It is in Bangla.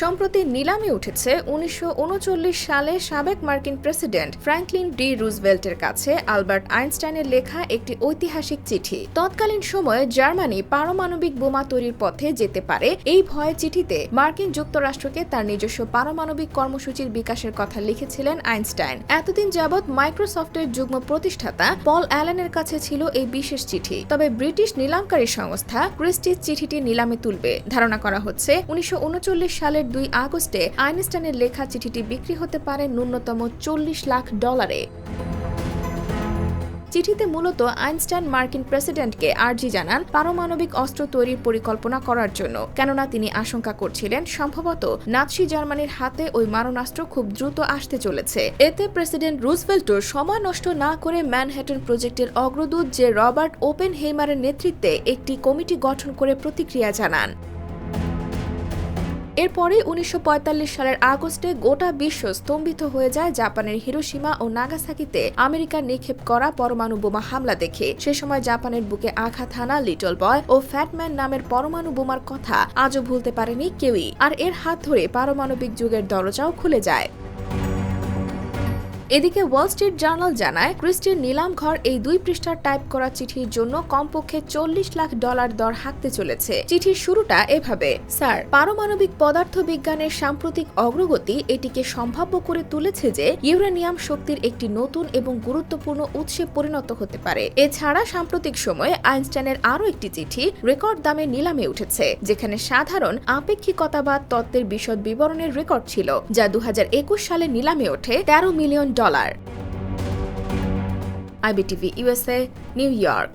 সম্প্রতি নিলামে উঠেছে উনিশশো উনচল্লিশ সালে সাবেক মার্কিন প্রেসিডেন্ট ফ্র্যাঙ্কলিন ডি রুজভেল্টের কাছে আলবার্ট আইনস্টাইনের লেখা একটি ঐতিহাসিক চিঠি। তৎকালীন সময়ে জার্মানি পারমাণবিক বোমা তৈরির পথে যেতে পারে এই ভয়ে চিঠিতে মার্কিন যুক্তরাষ্ট্রকে তার নিজস্ব পারমাণবিক কর্মসূচির বিকাশের কথা লিখেছিলেন আইনস্টাইন। এতদিন যাবৎ মাইক্রোসফটের যুগ্ম প্রতিষ্ঠাতা পল অ্যালেনের কাছে ছিল এই বিশেষ চিঠি। তবে ব্রিটিশ নিলামকারী সংস্থা ক্রিস্টিজ চিঠিটি নিলামে তুলবে। ধারণা করা হচ্ছে উনিশশো উনচল্লিশ সালের দুই আগস্টে আইনস্টাইনের লেখা চিঠিটি বিক্রি হতে পারে ন্যূনতম চল্লিশ লাখ ডলারে। চিঠিতে মূলত আইনস্টাইন মার্কিন প্রেসিডেন্টকে আর্জি জানান পারমাণবিক অস্ত্র তৈরির পরিকল্পনা করার জন্য। কেননা তিনি আশঙ্কা করছিলেন সম্ভবত নাৎসি জার্মানির হাতে ওই মারণাস্ত্র খুব দ্রুত আসতে চলেছে। এতে প্রেসিডেন্ট রুজভেল্টও সময় নষ্ট না করে ম্যানহ্যাটন প্রজেক্টের অগ্রদূত যে রবার্ট ওপেন হেইমারের নেতৃত্বে একটি কমিটি গঠন করে প্রতিক্রিয়া জানান। এরপরে উনিশশো পঁয়তাল্লিশ সালের আগস্টে গোটা বিশ্ব স্তম্ভিত হয়ে যায় জাপানের হিরোসীমা ও নাগাসাকিতে আমেরিকার নিক্ষেপ করা পরমাণু বোমা হামলা দেখে। সে সময় জাপানের বুকে আঘাত হানা, লিটল বয় ও ফ্যাটম্যান নামের পরমাণু বোমার কথা আজও ভুলতে পারেনি কেউই। আর এর হাত ধরে পারমাণবিক যুগের দরজাও খুলে যায়। এদিকে ওয়াল স্ট্রিট জার্নাল জানায় ক্রিস্টির নিলাম ঘর এই দুই পৃষ্ঠার টাইপ করা চিঠির জন্য কমপক্ষে চল্লিশ লাখ ডলার দর হাঁকতে চলেছে। চিঠির শুরুটা এভাবে, স্যার, পারমাণবিক পদার্থ বিজ্ঞানের সাম্প্রতিক অগ্রগতি এটিকে সম্ভাব্য করে তুলেছে যে ইউরেনিয়াম শক্তির একটি নতুন এবং গুরুত্বপূর্ণ উৎসে পরিণত হতে পারে। এছাড়া সাম্প্রতিক সময়ে আইনস্টাইনের আরও একটি চিঠি রেকর্ড দামে নিলামে উঠেছে, যেখানে সাধারণ আপেক্ষিকতাবাদ তত্ত্বের বিশদ বিবরণের রেকর্ড ছিল, যা দু হাজার একুশ সালে নিলামে ওঠে তেরো million dollar. IBTV USA New York.